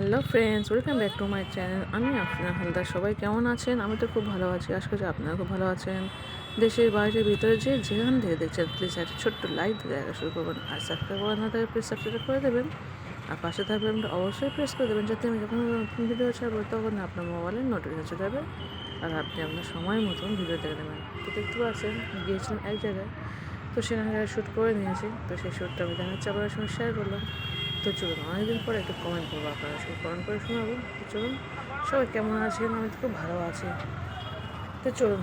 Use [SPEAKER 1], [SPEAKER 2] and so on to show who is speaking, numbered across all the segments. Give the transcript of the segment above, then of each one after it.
[SPEAKER 1] Hello friends, welcome back to my channel. আমি আফরিনা হালদার। সবাই কেমন আছেন? আমি তো খুব ভালো আছি। আশা করি আপনারা খুব ভালো আছেন। দেশের বাইরের ভিতরে যে যেখান থেকে দেখছেন প্লিজ একটা ছোট্ট লাইক দিয়ে দেখা শুরু করবেন। আর সাবস্ক্রাইব করা না থাকে প্লিজ সাবস্ক্রাইব করে দেবেন। আর পাশে থাকবেন অবশ্যই প্রেস করে দেবেন যাতে আমি যখন নতুন ভিডিও ছাড়বো, তখন আপনার মোবাইলে নোটিফিকেশন চলে যাবে আর আপনি আপনার সময় মতন ভিডিও দেখে নেবেন। তো দেখতে পাচ্ছেন গিয়েছিলাম এক জায়গায়। তো সেখানে শ্যুট করে নিয়েছি। তো সেই শ্যুটটা আমি দেখাচ্ছি আপনার সঙ্গে শেয়ার করলাম। তো চলুন, অনেকদিন পরে একটু কমেন্ট করব আপনারা সব কমেন্ট করে শোনাবো। তো চলুন, সবাই কেমন আছেন? আমি তো খুব ভালো আছি। তো চলুন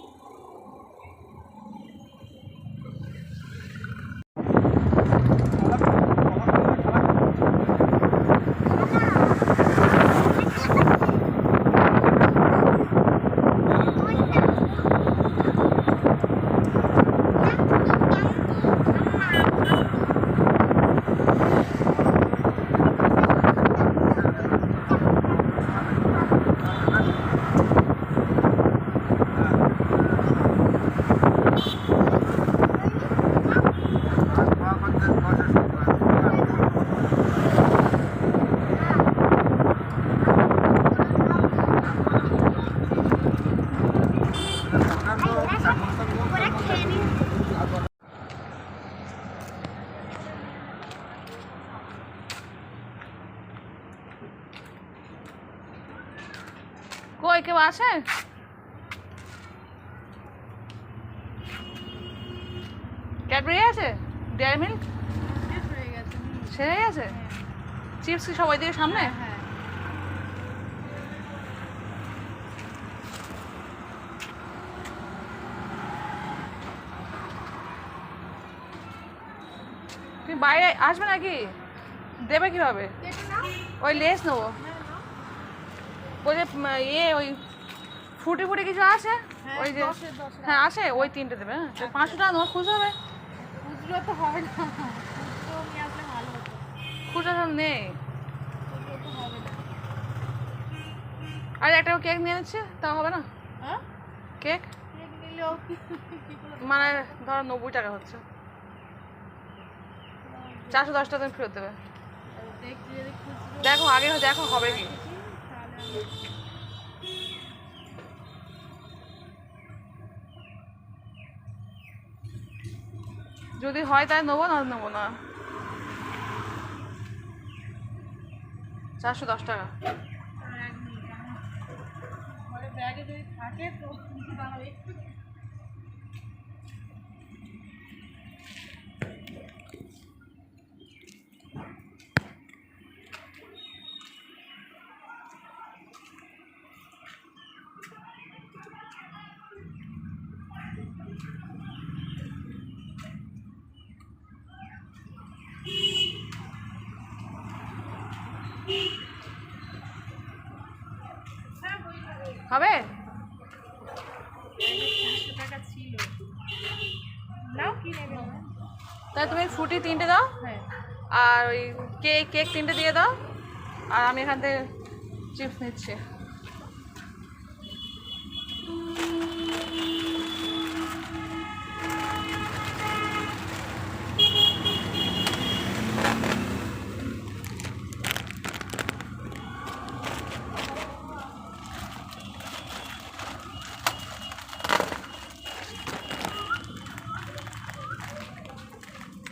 [SPEAKER 2] ক্যাডবেরি আছে? ডেয়ারি মিল্ক সেরে গেছে? চিপস কি সবাই দিয়ে সামনে? তুমি বাইরে আসবে নাকি? দেবে কীভাবে? ওই লেস নেব। বলছে উম, ইয়ে ওই ফুটি ফুটি কিছু আছে? ওই যে হ্যাঁ আছে। ওই তিনটে দেবে হ্যাঁ। পাঁচশো টাকা তোমার খুচরো হবে?
[SPEAKER 3] খুচরো তো হবে না। খুচরো নিয়ে আসলে ভালো হতো।
[SPEAKER 2] খুচরো নেই।
[SPEAKER 3] খুচরো তো হবে না।
[SPEAKER 2] আর একটা কেক নিয়ে নিচ্ছে তা হবে না?
[SPEAKER 3] হ্যাঁ?
[SPEAKER 2] কেক?
[SPEAKER 3] নিলেও
[SPEAKER 2] মানে ধরো নব্বই টাকা হচ্ছে। চারশো দশ টাকা তুমি ফেরত দেবে। দেখো আগে দেখো হবে কি
[SPEAKER 3] দেখি, তাহলে আমি
[SPEAKER 2] যদি হয় তাই নেব না নেব না। চারশো দশ টাকা।
[SPEAKER 3] ঘরে ব্যাগে যদি থাকে তো
[SPEAKER 2] হবে
[SPEAKER 3] চারশো টাকা ছিল নাও কি নেবে না
[SPEAKER 2] তাই তুমি ফ্রুটি তিনটে দাও।
[SPEAKER 3] হ্যাঁ।
[SPEAKER 2] আর ওই কেক কেক তিনটে দিয়ে দাও। আর আমি এখান থেকে চিপস নিচ্ছি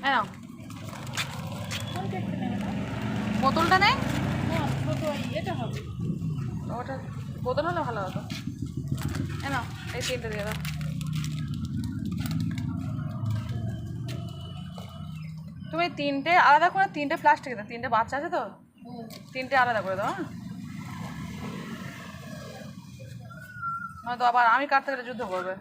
[SPEAKER 2] এই নাও
[SPEAKER 3] কোন কেকটা নেবে না
[SPEAKER 2] বোতলটা নেই
[SPEAKER 3] না ছোট ওই এটা হবে
[SPEAKER 2] ওটা বোতল হলে ভালো হতো এ নাও এই তিনটে দিয়ে দাও তুমি তিনটে আলাদা করে তিনটে প্লাস্টিক দাও তিনটে বাচ্চা আছে তো তিনটে আলাদা করে দাও হ্যাঁ তো আবার আমি কাটতে গেলে যুদ্ধ করবে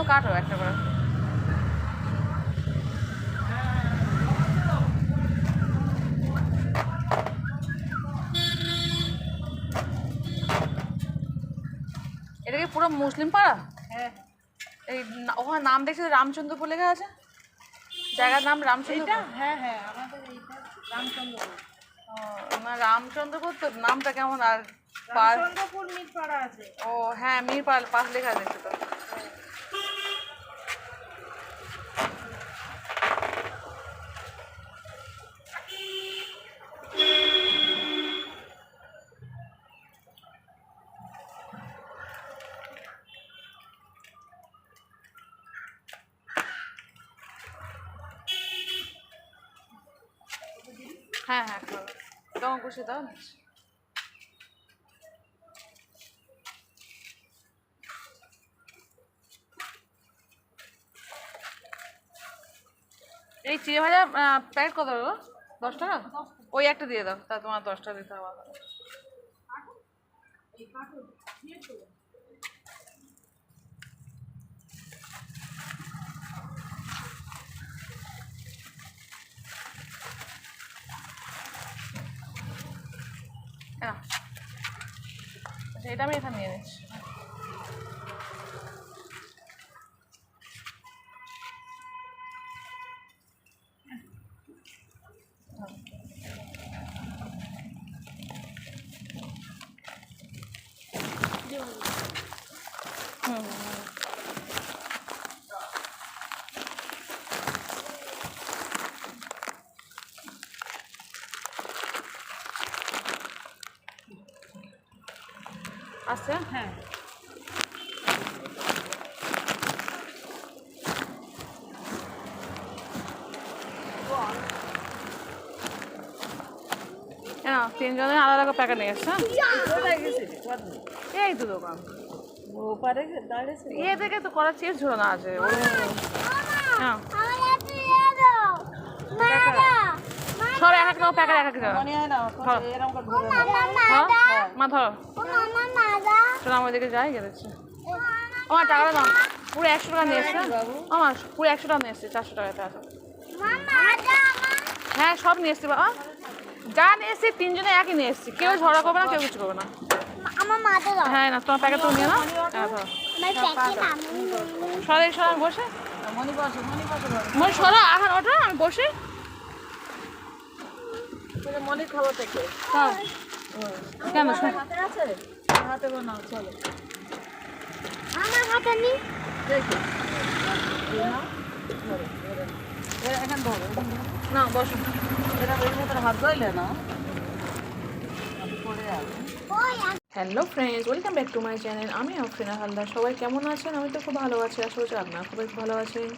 [SPEAKER 2] ওই কাটো একটা করে। এটা কি পুরো মুসলিম পাড়া?
[SPEAKER 3] হ্যাঁ।
[SPEAKER 2] এই ওখানে নাম দেখছি রামচন্দ্রপুর লেখা আছে? জায়গার নাম রামচন্দ্রপুর?
[SPEAKER 3] হ্যাঁ হ্যাঁ আমাদের এইটা রামচন্দ্রপুর।
[SPEAKER 2] ও, না রামচন্দ্রপুর তো নামটা কেমন আর
[SPEAKER 3] রামচন্দ্রপুর আছে।
[SPEAKER 2] ও হ্যাঁ মিরপাল পাশ লেখা দেখছি তো হ্যাঁ হ্যাঁ করো। খুশি দাও এই চিড়ে ভাজা প্যাকেট কত গো? দশ টাকা? ওই একটা দিয়ে দাও, তা তোমার দশটা দিতে হবে এটা আমি এখানে নিয়ে নিচ্ছি। আসছে
[SPEAKER 3] হ্যাঁ।
[SPEAKER 2] হ্যাঁ তিনজনের আলাদা আলাদা প্যাকেট নিয়ে এসছে এই তো দোকান। এ থেকে তো করার চিপস ঝোলানো আছে। ও। হ্যাঁ। সব এক এক প্যাকেট এক এক মা ধরো। চলো আমার ওইদিকে যাই গেছি আমার টাকাটা দাও। পুরো একশো টাকা নিয়ে এসছে? আমার পুরো একশো টাকা নিয়ে এসছে চারশো টাকাতে আছে হ্যাঁ সব নিয়ে এসছি বাবা। যা নিয়ে এসছি তিনজনে একই নিয়ে এসছি। কেউ ঝগড়া করবে না কেউ কিছু করবে না।
[SPEAKER 4] আমার মাথা দাও
[SPEAKER 2] হ্যাঁ না তোমার প্যাকেট তুমি নিয়ে নাও। হ্যাঁ ধরো।
[SPEAKER 4] প্যাকেট
[SPEAKER 2] সরাই বসে।
[SPEAKER 3] মনি বসে মনি বসে।
[SPEAKER 2] মনে সরা এখন ওঠো আমি বসে।
[SPEAKER 3] তাহলে মনির থেকে
[SPEAKER 2] কেন
[SPEAKER 3] হাতে আছে? হাতে বানাও চলো।
[SPEAKER 4] আমার হাতে নি
[SPEAKER 3] দেখো। এখানে ধরো
[SPEAKER 2] বসো।
[SPEAKER 3] এটা হাত ধরলে না। পড়ে যাবে
[SPEAKER 1] hello friends, welcome back to my channel. আমি আফরিনা হালদার। সবাই কেমন আছেন? আমি তো খুব ভালো আছি, আশা করছি আপনারা খুবই ভালো আছেন।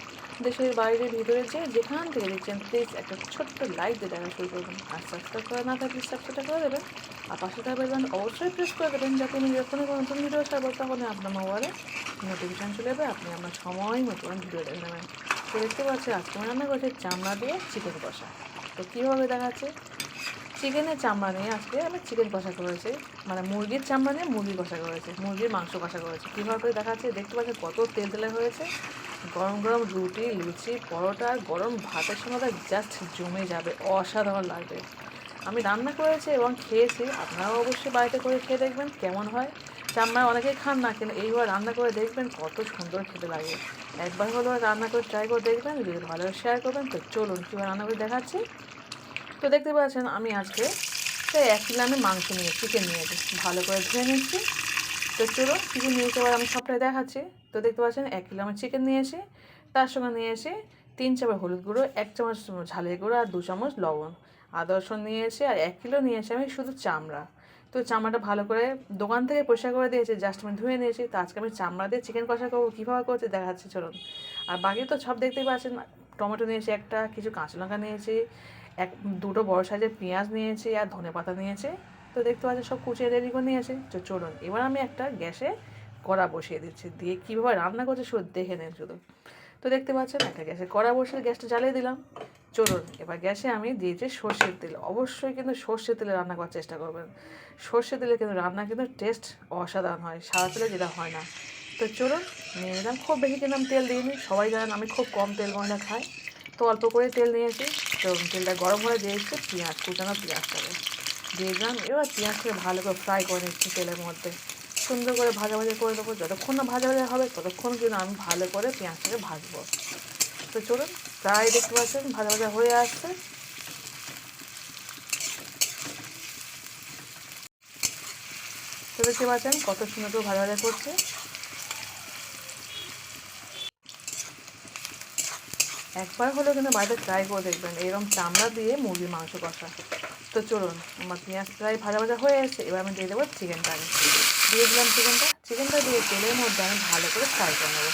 [SPEAKER 1] দেশের বাইরে, ভিতরে যে যেখান থেকে দেখছেন প্লিজ একটা ছোট্ট লাইক দিয়ে দেখা শুরু করবেন। আর সাবস্ক্রাইব করা না থাকলে সাবস্ক্রাইব করে দেবেন। আর পাশে থাকবেন অবশ্যই প্রেস করে দেবেন, যাতে আমি যখনই কোনো নতুন ভিডিও ছাড়বো তখন আপনার মোবাইলে নোটিফিকেশান চলে যাবে আপনি আপনার সময় মতন ভিডিও দেখে নেবেন। তো দেখতে পাচ্ছি আজকে রান্না করছি চামড়া দিয়ে চিকেন কষা। তো কীভাবে দেখাচ্ছে? চিকেনের চামড়া নিয়ে আজকে আমি চিকেন কষা করেছি। মানে মুরগির চামড়া নিয়ে মুরগি কষা করেছি, মুরগির মাংস কষা করেছি। কীভাবে করে দেখাচ্ছে? দেখতে পাচ্ছি কত তেল তেলে হয়েছে। গরম গরম রুটি, লুচি, পরোটা, গরম ভাতের সঙ্গে জাস্ট জমে যাবে, অসাধারণ লাগবে। আমি রান্না করেছি এবং খেয়েছি, আপনারাও অবশ্যই বাড়িতে করে খেয়ে দেখবেন কেমন হয়। চামড়া অনেকেই খান না, কিন্তু এইবার রান্না করে দেখবেন কত সুন্দর খেতে লাগে। একবার হলেও রান্না করে ট্রাই করে দেখবেন, যদি ভালো শেয়ার করবেন। তো চলুন, কীভাবে রান্না করে দেখাচ্ছি। তো দেখতে পাচ্ছেন, আমি আজকে সেই এক কিলো আমি মাংস নিয়ে চিকেন নিয়েছি ভালো করে ধুয়ে নিচ্ছি। তো চলো চিকেন নিয়েছি এবার আমি সবটাই দেখাচ্ছি। তো দেখতে পাচ্ছেন, এক কিলো আমি চিকেন নিয়েছি তার সঙ্গে নিয়ে নিয়েছি তিন চামচ হলুদ গুঁড়ো, এক চামচ ঝালের গুঁড়ো আর দু চামচ লবণ। আদা, রসুন নিয়েছি আর এক কিলো নিয়ে নিয়েছি আমি শুধু চামড়া। তো চামড়াটা ভালো করে দোকান থেকে পরিষ্কার করে দিয়েছি জাস্ট আমি ধুয়ে নিয়েছি। তো আজকে আমি চামড়া দিয়ে চিকেন কষা করব, কীভাবে করছি দেখাচ্ছি, চলুন। আর বাকি তো সব দেখতেই পাচ্ছেন, টমেটো নিয়েছি একটা, কিছু কাঁচা লঙ্কা নিয়েছি এক দুটো বড় সাইজের পেঁয়াজ নিয়েছি আর ধনে পাতা নিয়েছি। তো দেখতে পাচ্ছি সব কুচিয়ে রেডি করে নিয়েছে। তো চলুন, এবার আমি একটা গ্যাসে কড়া বসিয়ে দিচ্ছি। দিয়ে কীভাবে রান্না করছে শুধু দেখে নেন শুধু। তো দেখতে পাচ্ছেন একটা গ্যাসে কড়া বসিয়ে গ্যাসটা জ্বালিয়ে দিলাম। চলুন, এবার গ্যাসে আমি দিয়েছি সর্ষের তেল। অবশ্যই কিন্তু সর্ষের তেলে রান্না করার চেষ্টা করবেন। সর্ষের তেলে কিন্তু রান্না কিন্তু টেস্ট অসাধারণ হয়, সাদা তেলে যেটা হয় না। তো চলুন, নিয়ে নিলাম। খুব বেশি কিন্তু আমি তেল দিইনি। সবাই জানেন আমি খুব কম তেল মশলা খাই। তো অল্প করে তেল নিয়েছি। তো তেলটা গরম হলে দিয়েছি পেঁয়াজ, কুচানো পেঁয়াজটাকে দিয়ে দিলাম। এবার পেঁয়াজটাকে ভালো করে ফ্রাই করে নিচ্ছি তেলের মধ্যে। সুন্দর করে ভাজা ভাজা করে দেবো যতক্ষণ না ভাজা ভাজা হবে, ততক্ষণ কিন্তু আমি ভালো করে পেঁয়াজটাকে ভাজবো। তো চলুন, প্রায় দেখতে পাচ্ছেন, ভাজা ভাজা হয়ে আসছে। তো দেখতে পাচ্ছেন কত সুন্দর করে ভাজা ভাজা করছে। একবার হলেও কিন্তু বাড়িতে ট্রাই করে দেখবেন এরকম চামড়া দিয়ে মুরগির মাংস কষা। তো চলুন, আমার পেঁয়াজ প্রায় ভাজা ভাজা হয়ে এসেছে, এবার আমি দিয়ে দেবো চিকেনটা দিয়ে দিলাম চিকেনটা চিকেনটা দিয়ে তেলের মধ্যে আমি ভালো করে ফ্রাই করে নেব।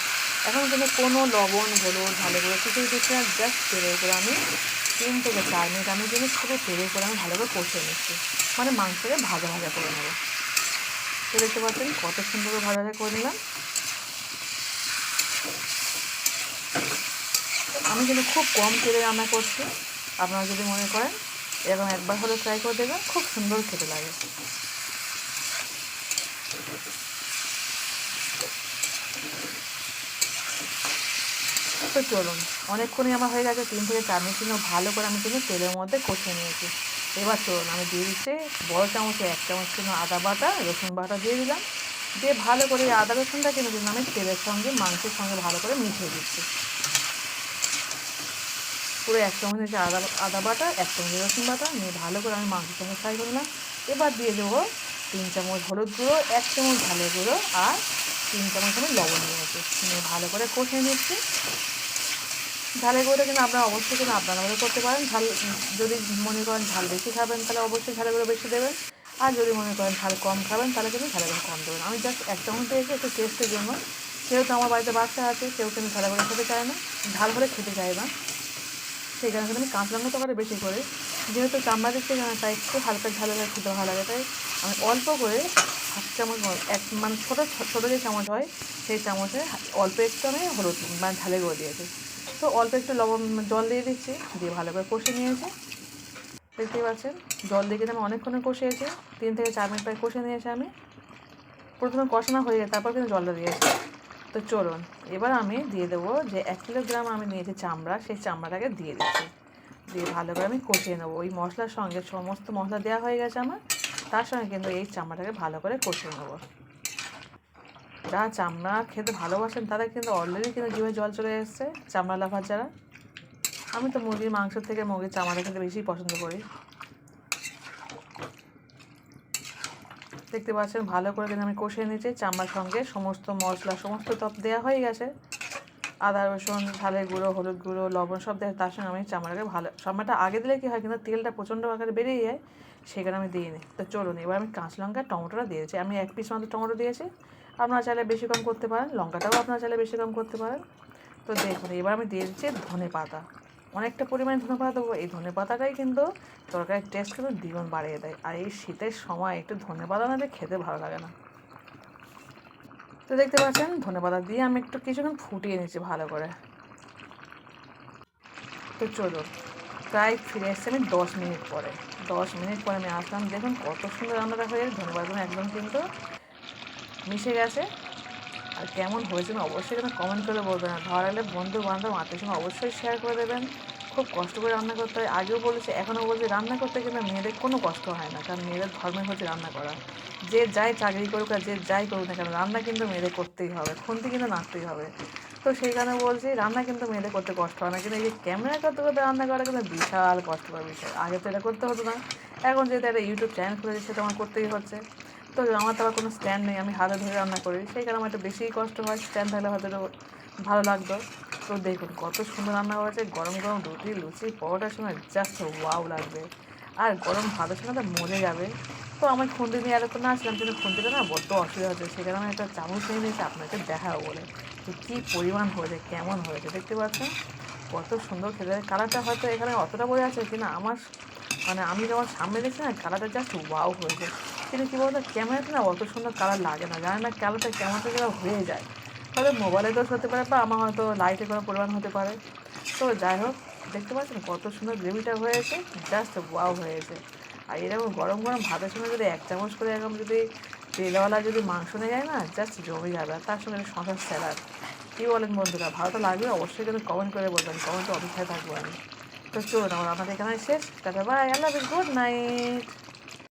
[SPEAKER 1] এখন কিন্তু কোনো লবণ, হলুদ, ভালো করে কিছুই দিচ্ছি না জাস্ট তেলের করে আমি তিন থেকে চার মিনিট আমি কিন্তু শুধু তেলের করে আমি ভালো করে কষিয়ে নিচ্ছি। মানে মাংসকে ভাজা ভাজা করে নেব। তো দেখতে পাচ্ছেন কত সুন্দর ভাজা ভাজা করে নিলাম। আমি কিন্তু খুব কম তেলে রান্না করছি। আপনারা যদি মনে করেন, এরকম একবার হলে ট্রাই করে দেবেন খুব সুন্দর খেতে লাগে। তো চলুন, অনেকক্ষণই আমার হয়ে গেছে, তিন থেকে চার মিনিট কিন্তু ভালো করে আমি কিন্তু তেলের মধ্যে কষিয়ে নিয়েছি। এবার চলুন, আমি দিয়ে দিচ্ছি বড় চামচে এক চামচ কিন্তু আদা বাটা, রসুন বাটা দিয়ে দিলাম। দিয়ে ভালো করে আদা রসুনটা কিন্তু আমি তেলের সঙ্গে, মাংসের সঙ্গে ভালো করে মিশিয়ে দিচ্ছি। পুরো এক চামচ হচ্ছে আদা আদা বাটা, এক চামচ রসুন বাটা, নিয়ে ভালো করে আমি মাংসের সঙ্গে ফ্রাই করে নিলাম। এবার দিয়ে দেবো তিন চামচ হলুদ গুঁড়ো, এক চামচ ঝালের গুঁড়ো আর তিন চামচ আমি লবণ নিয়েছি নিয়ে ভালো করে কষিয়ে নিচ্ছি। ঝালের গুঁড়োটা কিন্তু আপনারা অবশ্যই কিন্তু আপনারা মনে করতে পারেন। ঝাল, যদি মনে করেন ঝাল বেশি খাবেন তাহলে অবশ্যই ঝালের গুঁড়ো বেশি দেবেন। আর যদি মনে করেন ঝাল কম খাবেন তাহলে কিন্তু ঝালের গুঁড়ো কম দেবেন। আমি জাস্ট এক চামচ দিয়েছি একটু টেস্টের জন্য। যেহেতু আমার বাড়িতে বাচ্চা আছে, কেউ কিন্তু ঝালের গুঁড়ো খেতে চায় না। ঝাল হলে খেতে চায় না। কিন্তু আমি কাঁচা লঙ্কা তরকারি বেশি করে। যেহেতু চামড়া দিচ্ছি তাই একটু হালকা ঝাল হলে খেতে ভালো লাগে। তাই আমি অল্প করে হাফ চামচ এক মানে ছোটো ছোটো যে চামচ হয়, সেই চামচে অল্প একটু আমি হলুদ মানে ঝালে গুঁড়ো দিয়েছি। তো অল্প একটু লবণ জল দিয়ে দিচ্ছি, দিয়ে ভালো করে কষে নিয়েছি। দেখতেই পাচ্ছেন, জল দিয়ে আমি অনেকক্ষণে কষিয়েছি। তিন থেকে চার মিনিট প্রায় কষে নিয়েছি আমি। প্রথমে কষানো হয়ে যায় তারপর কিন্তু জলটা দিয়েছি। তো চলুন, এবার আমি দিয়ে দেবো যে এক কিলোগ্রাম আমি নিয়েছি চামড়া, সেই চামড়াটাকে দিয়ে দিচ্ছি। দিয়ে ভালো করে আমি কষিয়ে নেব। ওই মশলার সঙ্গে সমস্ত মশলা দেওয়া হয়ে গেছে আমার, তার সঙ্গে কিন্তু এই চামড়াটাকে ভালো করে কষিয়ে নেব। যারা চামড়া খেতে ভালোবাসেন, তারা কিন্তু অলরেডি কিন্তু জিভে জল চলে এসছে, চামড়া লাভার যারা। আমি তো মুরগির মাংস থেকে মুরগির চামড়া খেতে বেশি পছন্দ করি। দেখতে পাচ্ছেন, ভালো করে কিন্তু আমি কষিয়ে নিয়েছি চামড়ার সঙ্গে। সমস্ত মশলা, সমস্ত তপ দেওয়া হয়ে গেছে। আদা, রসুন, ঝালের গুঁড়ো, হলুদ গুঁড়ো, লবণ সব দেওয়া তার সঙ্গে আমি চামড়াকে ভালো, চামড়াটা আগে দিলে কী হয়, কিন্তু তেলটা প্রচণ্ড আকারে বেরিয়ে যায় সেখানে আমি দিইনি। তো চলুন, এবার আমি কাঁচ লঙ্কা, টমেটোটা দিয়েছি আমি এক পিস মতো টমেটো দিয়েছি। আপনারা চাইলে বেশি কম করতে পারেন, লঙ্কাটাও আপনারা চাইলে বেশি কম করতে পারেন। তো দেখুন, এবার আমি দিয়ে দিচ্ছি ধনে পাতা। অনেকটা পরিমাণে ধনে পাতা দেবো। এই ধনে পাতাটাই কিন্তু তরকারির টেস্ট কিন্তু দ্বিগুণ বাড়িয়ে দেয়। আর এই শীতের সময় একটু ধনে পাতা না খেতে ভালো লাগে না। তো দেখতে পাচ্ছেন, ধনে পাতা দিয়ে আমি একটু কিছুক্ষণ ফুটিয়ে নিচ্ছি ভালো করে। তো চলুন, প্রায় ফিরে এসেছি আমি দশ মিনিট পরে। দশ মিনিট পরে আমি আসলাম, দেখুন কত সুন্দর রান্নাটা হয়ে ধনে পাতাগুলো একদম কিন্তু মিশে গেছে। আর কেমন হয়েছে না, অবশ্যই কিন্তু কমেন্ট করে বলবেন। আর ভালো লাগলে বন্ধু বান্ধব আত্মীয় সঙ্গে অবশ্যই শেয়ার করে দেবেন। খুব কষ্ট করে রান্না করতে হয়। আগেও বলেছি এখনও বলছি রান্না করতে কিন্তু মেয়েদের কোনো কষ্ট হয় না, কারণ মেয়েদের ধর্মে হচ্ছে রান্না করা। যে যাই চাকরি করুক আর যে যাই করুক না কেন, রান্না কিন্তু মেয়েদের করতেই হবে, খুন্তি কিন্তু নাড়তেই হবে। তো সেই কারণে বলছি, রান্না কিন্তু মেয়েদের করতে কষ্ট হয় না, কিন্তু এই যে ক্যামেরা করতে করতে রান্না করা কিন্তু বিশাল কষ্টকর বিষয়। আগে তো এটা করতে হতো না, এখন যেহেতু একটা ইউটিউব চ্যানেল খুলেছে, সেটা আমার করতেই হচ্ছে। তো আমার তো কোনো স্ট্যান্ড নেই, আমি হাতে ধরে রান্না করি। সেই কারণে আমার একটু বেশিই কষ্ট হয় স্ট্যান্ড থাকলে হয়তো ভালো লাগতো। তো দেখুন, কত সুন্দর রান্না হয়েছে, গরম গরম রুটি, লুচি, পরোটার সময় জাস্ট ওয়াও লাগবে। আর গরম ভাতের সঙ্গে তো মরে যাবে। তো আমার খুন্তি নিয়ে এতক্ষণ আসলাম, কিন্তু খুন্তিটা না বড্ড অসুবিধা হচ্ছে সেখানে কারণে একটা চামচ নিয়ে নিয়েছি আপনাকে দেখাবো বলে। তো কী পরিমাণ হয়েছে, কেমন হয়েছে, দেখতে পাচ্ছেন? কত সুন্দর খেতে। কালারটা হয়তো এখানে অতটা বোঝা যাচ্ছে কিনা, আমার মানে আমি যখন সামনে দেখছি না, কালারটা জাস্ট ওয়াও হয়েছে। কিন্তু কী বলতো ক্যামেরাতে না অত সুন্দর কালার লাগে না। জানি না কালারটা ক্যামেরাতে যেন হয়ে যায়। হয়তো মোবাইলে দোষ হতে পারে বা আমার হয়তো লাইটে কোনো পরিমাণ হতে পারে। তো যাই হোক, দেখতে পাচ্ছেন কত সুন্দর গ্রেভিটা হয়েছে জাস্ট ওয়াও হয়েছে আর এরকম গরম গরম ভাতের সঙ্গে যদি এক চামচ করে এরকম যদি তেলওয়ালা যদি মাংস নিয়ে যায় না জাস্ট জমে যাবে। আর তার সঙ্গে শশার স্যালাড কী বলেন বন্ধুরা, ভালো তো লাগবে, অবশ্যই কিন্তু কমেন্ট করে বলবেন। কমেন্টে অপেক্ষায় থাকব আমি। তো চলুন, আমার আমাদের এখানে শেষ। Tata bye Allah good night